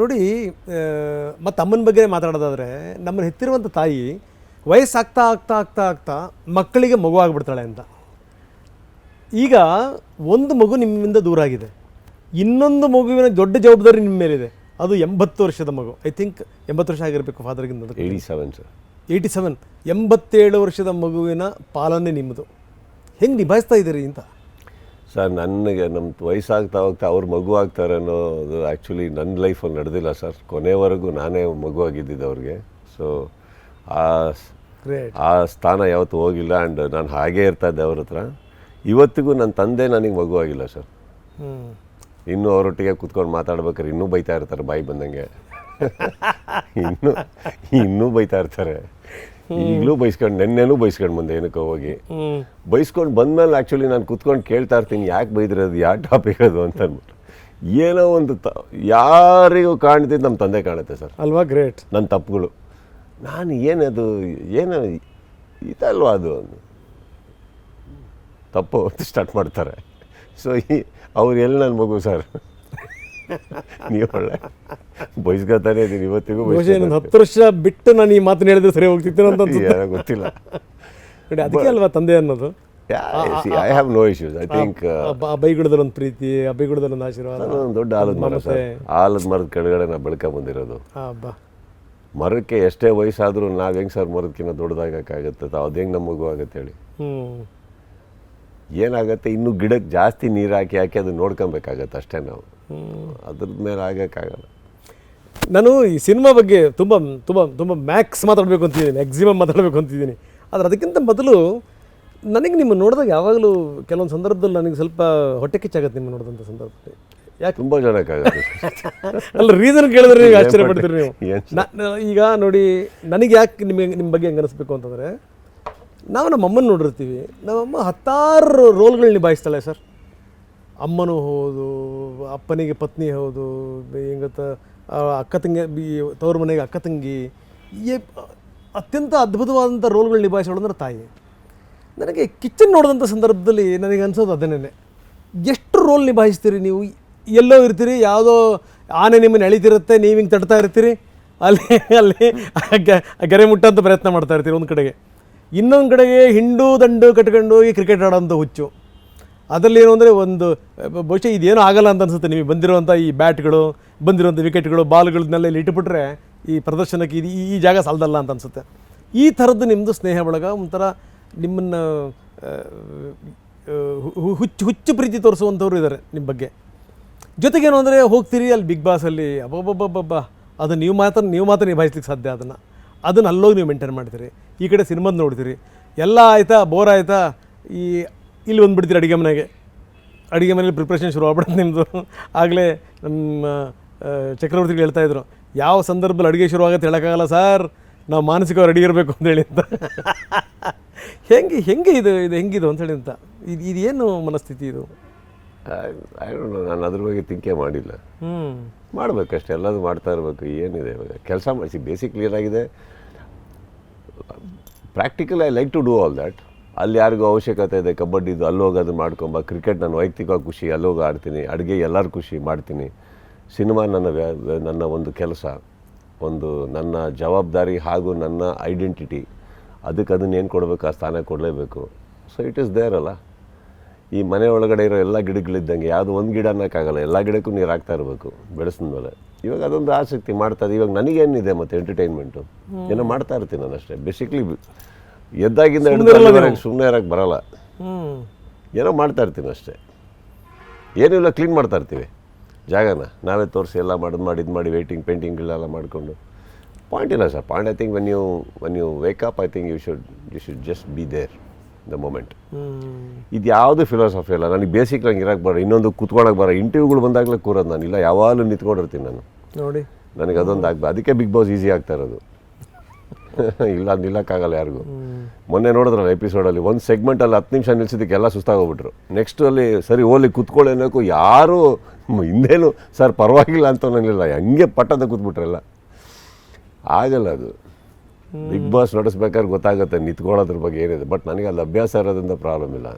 ನೋಡಿ ಮತ್ತು ಅಮ್ಮನ ಬಗ್ಗೆ ಮಾತಾಡೋದಾದ್ರೆ ನಮ್ಮನ್ನು ಹೆತ್ತಿರುವಂಥ ತಾಯಿ ವಯಸ್ಸಾಗ್ತಾ ಆಗ್ತಾ ಆಗ್ತಾ ಆಗ್ತಾ ಮಕ್ಕಳಿಗೆ ಮಗು ಆಗಿಬಿಡ್ತಾಳೆ ಅಂತ. ಈಗ ಒಂದು ಮಗು ನಿಮ್ಮಿಂದ ದೂರ ಆಗಿದೆ. ಇನ್ನೊಂದು ಮಗುವಿನ ದೊಡ್ಡ ಜವಾಬ್ದಾರಿ ನಿಮ್ಮ ಮೇಲಿದೆ. ಅದು ಎಂಬತ್ತು ವರ್ಷದ ಮಗು. ಐ ಥಿಂಕ್ ಎಂಬತ್ತು ವರ್ಷ ಆಗಿರಬೇಕು ಫಾದರ್ಗಿಂತ eighty seven sir eighty seven ಎಂಬತ್ತೇಳು ವರ್ಷದ ಮಗುವಿನ ಪಾಲನೆ ನಿಮ್ಮದು ಹೆಂಗೆ ನಿಭಾಯಿಸ್ತಾ ಇದ್ದೀರಿ ಅಂತ? ಸರ್ ನನಗೆ ನಮ್ಮ ವಯಸ್ಸಾಗ್ತಾ ಹೋಗ್ತಾ ಅವ್ರು ಮಗು ಆಗ್ತಾರೆ ಅನ್ನೋದು ಆ್ಯಕ್ಚುಲಿ ನನ್ನ ಲೈಫಲ್ಲಿ ನಡೆದಿಲ್ಲ ಸರ್. ಕೊನೆವರೆಗೂ ನಾನೇ ಮಗು ಆಗಿದ್ದಿದ್ದು ಅವ್ರಿಗೆ ಸೊ ಆ ಆ ಸ್ಥಾನ ಯಾವತ್ತೂ ಹೋಗಿಲ್ಲ ಆ್ಯಂಡ್ ನಾನು ಹಾಗೇ ಇರ್ತಾ ಇದ್ದೆ ಅವ್ರ ಹತ್ರ. ಇವತ್ತಿಗೂ ನನ್ನ ತಂದೆ ನನಗೆ ಮಗು ಆಗಿಲ್ಲ ಸರ್ ಇನ್ನೂ ಅವರೊಟ್ಟಿಗೆ ಕೂತ್ಕೊಂಡು ಮಾತಾಡ್ಬೇಕಾದ್ರೆ ಇನ್ನೂ ಬೈತಾ ಇರ್ತಾರೆ ಬಾಯಿ ಬಂದಂಗೆ. ಇನ್ನೂ ಇನ್ನೂ ಬೈತಾ ಇರ್ತಾರೆ. ಈಗಲೂ ಬೈಸ್ಕೊಂಡು ನೆನ್ನೆನೂ ಬೈಸ್ಕೊಂಡು ಬಂದೆ ಏನಕ್ಕೆ ಹೋಗಿ. ಬೈಸ್ಕೊಂಡು ಬಂದ್ಮೇಲೆ ಆ್ಯಕ್ಚುಲಿ ನಾನು ಕುತ್ಕೊಂಡು ಕೇಳ್ತಾ ಇರ್ತೀನಿ ಯಾಕೆ ಬೈದಿರೋದು ಯಾವ ಟಾಪಿಕ್ ಅದು ಅಂತ ಅಂದ್ಬಿಟ್ಟು. ಏನೋ ಒಂದು ತ ಯಾರಿಗೂ ಕಾಣ್ತಿದ್ದು ನಮ್ಮ ತಂದೆ ಕಾಣುತ್ತೆ ಸರ್. ಅಲ್ವಾ ಗ್ರೇಟ್. ನನ್ನ ತಪ್ಪುಗಳು. ನಾನು ಏನದು ಏನು ಇದಲ್ವಾ ಅದು? ತಪ್ಪು ಅಂತ ಸ್ಟಾರ್ಟ್ ಮಾಡ್ತಾರೆ. ಸೊ ಈ ಅವ್ರು ಎಲ್ಲಿ ನನ್ನ ಮಗು ಸರ್? ನೀವು ಒಳ್ಳೆ ಬೈಸ್ಕೊತಾನೆ ಇದ್ದೀನಿ ಇವತ್ತಿಗೂ ಬಹುಶಃ ಇನ್ನೊಂದು ಹತ್ತು ವರ್ಷ ಬಿಟ್ಟು ನಾನು ಈ ಮಾತನ್ನ ಹೇಳಿದ್ರೆ ಸರಿ ಹೋಗ್ತಿತ್ತು ಅಂತ ಅನ್ಸುತ್ತೆ. ಗೊತ್ತಿಲ್ಲ. ನೋಡಿ ಅದಕ್ಕೆ ಅಲ್ವಾ ತಂದೆ ಅನ್ನೋದು? I have no issues I think ಆ ಬ- ಒಂದು ಪ್ರೀತಿ ಆ ಬೈಗುಳದಲ್ಲಿ ಒಂದು ಆಶೀರ್ವಾದ ಒಂದು ದೊಡ್ಡ ಆಲದ ಮರ ಸರ್. ಆಲದ ಮರದ ಕೆಳಗಡೆ ನಾ ಬೆಳ್ಕ ಬಂದಿರೋದು. ಆ ಬಾ. ಮರಕ್ಕೆ ಎಷ್ಟೇ ವಯಸ್ಸಾದರೂ ನಾವು ಹೆಂಗೆ ಸರ್ ಮರದಕ್ಕಿಂತ ದೊಡ್ಡದಾಗಕ್ಕಾಗತ್ತೆ? ಅದು ಹೆಂಗೆ ನಮಗೂ ಮಗು ಆಗುತ್ತೆ ಹೇಳಿ. ಹ್ಞೂ ಏನಾಗುತ್ತೆ? ಇನ್ನು ಗಿಡಕ್ಕೆ ಜಾಸ್ತಿ ನೀರು ಹಾಕಿ ಹಾಕಿ ಅದನ್ನ ನೋಡ್ಕೊಬೇಕಾಗತ್ತೆ ಅಷ್ಟೇ ನಾವು. ಅದ್ರ ಮೇಲೆ ಆಗಕ್ಕಾಗಲ್ಲ. ನಾನು ಈ ಸಿನಿಮಾ ಬಗ್ಗೆ ತುಂಬ ತುಂಬ ತುಂಬ ಮ್ಯಾಕ್ಸ್ ಮಾತಾಡಬೇಕು ಅಂತಿದ್ದೀನಿ ಮ್ಯಾಕ್ಸಿಮಮ್ ಮಾತಾಡಬೇಕು ಅಂತಿದ್ದೀನಿ. ಆದರೆ ಅದಕ್ಕಿಂತ ಮೊದಲು ನನಗೆ ನಿಮ್ಮ ನೋಡಿದಾಗ ಯಾವಾಗಲೂ ಕೆಲವೊಂದು ಸಂದರ್ಭದಲ್ಲಿ ನನಗೆ ಸ್ವಲ್ಪ ಹೊಟ್ಟೆ ಕಿಚ್ಚಾಗತ್ತೆ ನಿಮ್ಮ ನೋಡಿದಂಥ ಸಂದರ್ಭದಲ್ಲಿ. ಯಾಕೆ? ತುಂಬ ಜನಕ್ಕಾಗತ್ತೆ ಅಲ್ಲ ರೀಸನ್ ಕೇಳಿದ್ರೆ ನೀವು ಆಶ್ಚರ್ಯ ಪಡ್ತೀರಿ ನೀವು. ಈಗ ನೋಡಿ ನನಗೆ ಯಾಕೆ ನಿಮಗೆ ನಿಮ್ಮ ಬಗ್ಗೆ ಹೆಂಗೆ ಅನಿಸ್ಬೇಕು ಅಂತಂದರೆ ನಾವು ನಮ್ಮ ಅಮ್ಮನ ನೋಡಿರ್ತೀವಿ. ನಮ್ಮಮ್ಮ ಹತ್ತಾರು ರೋಲ್ಗಳು ನಿಭಾಯಿಸ್ತಾಳೆ ಸರ್. ಅಮ್ಮನೂ ಹೌದು ಅಪ್ಪನಿಗೆ ಪತ್ನಿ ಹೌದು ಹೆಂಗತ್ತ ಅಕ್ಕ ತಂಗಿ ಬಿ- ತವ್ರ ಮನೆಗೆ ಅಕ್ಕ ತಂಗಿ, ಈ ಅತ್ಯಂತ ಅದ್ಭುತವಾದಂಥ ರೋಲ್ಗಳು ನಿಭಾಯಿಸೋಳು ಅಂದ್ರೆ ತಾಯಿ. ನನಗೆ ಕಿಚನ್ ನೋಡಿದಂಥ ಸಂದರ್ಭದಲ್ಲಿ ನನಗೆ ಅನ್ಸೋದು ಅದನ್ನೇ ಎಷ್ಟು ರೋಲ್ ನಿಭಾಯಿಸ್ತೀರಿ ನೀವು? ಎಲ್ಲೋ ಇರ್ತೀರಿ, ಯಾವುದೋ ಆನೆ ನಿಮ್ಮನ್ನು ಎಳಿತಿರುತ್ತೆ, ನೀವು ಹಿಂಗೆ ತಡ್ತಾ ಇರ್ತೀರಿ, ಅಲ್ಲಿ ಅಲ್ಲಿ ಗೆರೆ ಮುಟ್ಟಂತ ಪ್ರಯತ್ನ ಮಾಡ್ತಾ ಇರ್ತೀರಿ ಒಂದು ಕಡೆಗೆ. ಇನ್ನೊಂದು ಕಡೆಗೆ ಹಿಂಡು ದಂಡು ಕಟ್ಕೊಂಡು ಹೋಗಿ ಕ್ರಿಕೆಟ್ ಆಡೋಂಥ ಹುಚ್ಚು. ಅದರಲ್ಲಿ ಏನು ಅಂದರೆ ಒಂದು, ಬಹುಶಃ ಇದೇನೂ ಆಗಲ್ಲ ಅಂತ ಅನ್ಸುತ್ತೆ ನಿಮಗೆ. ಬಂದಿರುವಂಥ ಈ ಬ್ಯಾಟ್ಗಳು, ಬಂದಿರುವಂಥ ವಿಕೆಟ್ಗಳು ಬಾಲ್ಗಳನ್ನೆಲ್ಲ ಇಲ್ಲಿ ಇಟ್ಟುಬಿಟ್ರೆ ಈ ಪ್ರದರ್ಶನಕ್ಕೆ ಇದು ಈ- ಈ ಜಾಗ ಸಾಲದಲ್ಲ ಅಂತ ಅನ್ಸುತ್ತೆ. ಈ ಥರದ್ದು ನಿಮ್ಮದು ಸ್ನೇಹ ಬಳಗ, ಒಂಥರ ನಿಮ್ಮನ್ನು ಹುಚ್ಚು ಹುಚ್ಚು ಪ್ರೀತಿ ತೋರಿಸುವಂಥವ್ರು ಇದ್ದಾರೆ ನಿಮ್ಮ ಬಗ್ಗೆ. ಜೊತೆಗೇನು ಅಂದರೆ ಹೋಗ್ತೀರಿ ಅಲ್ಲಿ ಬಿಗ್ ಬಾಸಲ್ಲಿ ಅಬ್ಬಬ್ಬಬ್ಬಬ್ಬ ಅದು ನೀವು ಮಾತ್ರ ನೀವು ಮಾತ್ರ ನಿಭಾಯಿಸ್ಲಿಕ್ಕೆ ಸಾಧ್ಯ ಅದನ್ನು. ಅದನ್ನು ಅಲ್ಲೋಗಿ ನೀವು ಮೇಂಟೈನ್ ಮಾಡ್ತೀರಿ. ಈ ಕಡೆ ಸಿನಿಮಾದ ನೋಡ್ತೀರಿ. ಎಲ್ಲ ಆಯಿತಾ ಬೋರ್ ಆಯಿತಾ, ಈ ಇಲ್ಲಿ ಬಂದುಬಿಡ್ತೀರಿ ಅಡುಗೆ ಮನೆಗೆ. ಅಡುಗೆ ಮನೇಲಿ ಪ್ರಿಪ್ರೇಷನ್ ಶುರು ಆಗ್ಬಿಡುತ್ತೆ ನಿಮ್ಮದು ಆಗಲೇ ನಮ್ಮ ಚಕ್ರವರ್ತಿಗಳು ಹೇಳ್ತಾ ಇದ್ರು ಯಾವ ಸಂದರ್ಭದಲ್ಲಿ ಅಡುಗೆ ಶುರು ಆಗುತ್ತೆ ಹೇಳೋಕ್ಕಾಗಲ್ಲ ಸರ್. ನಾವು ಮಾನಸಿಕವಾಗಿ ರೆಡಿ ಇರಬೇಕು ಅಂತೇಳಿ ಅಂತ. ಹೆಂಗೆ ಹೆಂಗೆ ಇದು ಇದು ಹೆಂಗಿದು ಅಂತೇಳಿ ಅಂತ. ಇದು ಏನು ಮನಸ್ಥಿತಿ ಇದು? ನಾನು ಅದ್ರ ಬಗ್ಗೆ ತಿಂಕೆ ಮಾಡಿಲ್ಲ. ಹ್ಞೂ ಮಾಡಬೇಕಷ್ಟೇ ಎಲ್ಲದೂ ಮಾಡ್ತಾ ಇರಬೇಕು ಏನಿದೆ ಇವಾಗ. ಕೆಲಸ ಮಾಡಿಸಿ ಕ್ಲಿಯರ್ ಆಗಿದೆ. Practical I like to do all that ಅಲ್ಲಿ ಯಾರಿಗೂ ಅವಶ್ಯಕತೆ ಇದೆ ಕಬಡ್ಡಿದು ಅಲ್ಲಿ ಹೋಗಿ ಅದನ್ನು ಮಾಡ್ಕೊಂಬ ಕ್ರಿಕೆಟ್ ನಾನು ವೈಯಕ್ತಿಕವಾಗಿ ಖುಷಿ ಅಲ್ಲಿ ಹೋಗಿ ಆಡ್ತೀನಿ ಅಡುಗೆ ಎಲ್ಲರೂ ಖುಷಿ ಮಾಡ್ತೀನಿ. ಸಿನಿಮಾ ನನ್ನ ನನ್ನ ಒಂದು ಕೆಲಸ ಒಂದು ನನ್ನ ಜವಾಬ್ದಾರಿ ಹಾಗೂ ನನ್ನ ಐಡೆಂಟಿಟಿ. ಅದಕ್ಕೆ ಅದನ್ನು ಏನು ಕೊಡಬೇಕು ಆ ಸ್ಥಾನ ಕೊಡಲೇಬೇಕು. ಸೊ ಇಟ್ ಈಸ್ ದೇರ್ ಅಲ್ಲ. ಈ ಮನೆ ಒಳಗಡೆ ಇರೋ ಎಲ್ಲ ಗಿಡಗಳಿದ್ದಂಗೆ ಯಾವುದು ಒಂದು ಗಿಡ ಅನ್ನೋಕ್ಕಾಗಲ್ಲ ಎಲ್ಲ ಗಿಡಕ್ಕೂ ನೀರು ಹಾಕ್ತಾ ಇರಬೇಕು ಬೆಳೆಸಿದ್ಮೇಲೆ ಇವಾಗ ಅದೊಂದು ಆಸಕ್ತಿ ಮಾಡ್ತಾ ಇದೆ ಇವಾಗ ನನಗೇನಿದೆ ಮತ್ತು ಎಂಟರ್ಟೈನ್ಮೆಂಟು ಏನೋ ಮಾಡ್ತಾ ಇರ್ತೀನಿ ನಾನು ಅಷ್ಟೇ. ಬೇಸಿಕ್ಲಿ ಎದ್ದಾಗಿಂದ ಸುಮ್ಮನೆ ಇರೋಕ್ಕೆ ಬರಲ್ಲ. ಏನೋ ಮಾಡ್ತಾ ಇರ್ತೀನಿ ಅಷ್ಟೇ. ಏನಿಲ್ಲ ಕ್ಲೀನ್ ಮಾಡ್ತಾ ಇರ್ತೀವಿ. ಜಾಗನ. ನಾವೇ ತೋರಿಸಿ ಎಲ್ಲ ಮಾಡಿದ್ ಮಾಡಿ ಇದು ಮಾಡಿ ವೇಟಿಂಗ್ ಪೇಂಟಿಂಗ್ಗಳೆಲ್ಲ ಮಾಡಿಕೊಂಡು. ಪಾಯಿಂಟ್ ಇಲ್ಲ sir point I think when you when you wake up I think you should you should just be there the moment ಇದು ಯಾವುದು ಫಿಲಾಸಫಿ ಅಲ್ಲ ನನಗೆ ಬೇಸಿಕ್ ನಂಗೆ ಇರೋಕ್ಕೆ ಬರೋ ಇನ್ನೊಂದು ಕೂತ್ಕೊಳಕ್ಕೆ ಬರೋ ಇಂಟರ್ವ್ಯೂಗಳು ಬಂದಾಗಲೇ ಕೂರೋದು ನಾನು. ಇಲ್ಲ ಯಾವಾಗಲೂ ನಿಂತ್ಕೊಂಡಿರ್ತೀನಿ ನಾನು. ನೋಡಿ. ನನಗೆ ಅದೊಂದು ಆಗ್ಬೋದು ಅದಕ್ಕೆ ಬಿಗ್ ಬಾಸ್ ಈಸಿ ಆಗ್ತಾ ಇರೋದು. ಇಲ್ಲ ನಿಲ್ಲಕ್ಕಾಗಲ್ಲ ಯಾರಿಗೂ. ಮೊನ್ನೆ ನೋಡಿದ್ರಲ್ಲ ಎಪಿಸೋಡಲ್ಲಿ ಒಂದು ಸೆಗ್ಮೆಂಟಲ್ಲಿ ಹತ್ತು ನಿಮಿಷ ನಿಲ್ಸಿದ್ದಕ್ಕೆ ಎಲ್ಲ ಸುಸ್ತಾಗೋಗ್ಬಿಟ್ರು. ನೆಕ್ಸ್ಟ್ ಅಲ್ಲಿ ಸರಿ ಓಲಿ ಕುತ್ಕೊಳ್ಳಿ ಅನ್ನೋಕ್ಕೂ ಯಾರು ಇನ್ನೇನು ಹಿಂದೇನು ಸರ್ ಪರವಾಗಿಲ್ಲ ಅಂತ ನನಗಿಲ್ಲ ಹಂಗೆ ಪಟ್ಟದ ಕೂತ್ಬಿಟ್ರಲ್ಲ ಆಗಲ್ಲ ಅದು. ಬಿಗ್ ಬಾಸ್ ನಡೆಸ್ಬೇಕಾದ್ರೆ ಗೊತ್ತಾಗುತ್ತೆ ನಿಂತ್ಕೊಳ್ಳೋದ್ರ ಬಗ್ಗೆ ಏನಿದೆ. ಬಟ್ ನನಗೆ ಅಲ್ಲಿ ಅಭ್ಯಾಸ ಇರೋದ್ರಿಂದ ಪ್ರಾಬ್ಲಮ್ ಇಲ್ಲ.